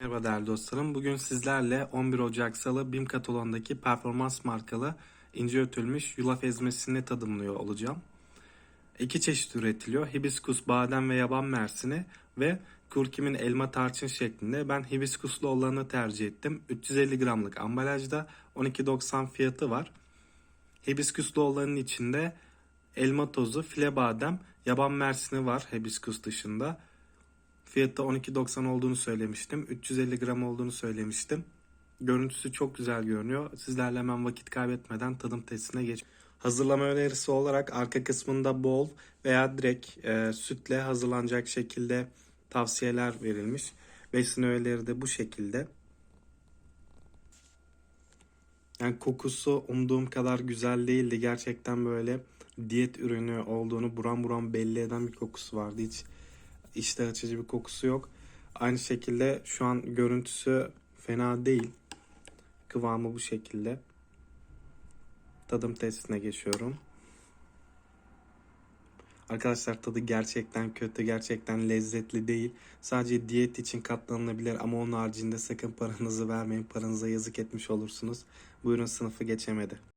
Merhaba değerli dostlarım. Bugün sizlerle 11 Ocak Salı BİM Katalon'daki performans markalı ince ötülmüş yulaf ezmesini tadımlıyor olacağım. İki çeşit üretiliyor. Hibiskus, badem ve yaban mersini ve kurkimin elma tarçın şeklinde. Ben hibiskuslu olanı tercih ettim. 350 gramlık ambalajda 12.90 fiyatı var. Hibiskuslu olanın içinde elma tozu, file badem, yaban mersini var hibiskus dışında. Fiyatı 12.90 olduğunu söylemiştim. 350 gram olduğunu söylemiştim. Görüntüsü çok güzel görünüyor. Sizlerle hemen vakit kaybetmeden tadım testine geç. Hazırlama önerisi olarak arka kısmında bol veya direkt e, sütle hazırlanacak şekilde tavsiyeler verilmiş. Besin öğeleri de bu şekilde. Yani kokusu umduğum kadar güzel değildi. Gerçekten böyle diyet ürünü olduğunu buram buram belli eden bir kokusu vardı. Hiç iştah açıcı bir kokusu yok. Aynı şekilde şu an görüntüsü fena değil. Kıvamı bu şekilde. Tadım testine geçiyorum. Arkadaşlar tadı gerçekten kötü, gerçekten lezzetli değil. Sadece diyet için katlanılabilir ama onun haricinde sakın paranızı vermeyin. Paranıza yazık etmiş olursunuz. Buyurun sınıfı geçemedi.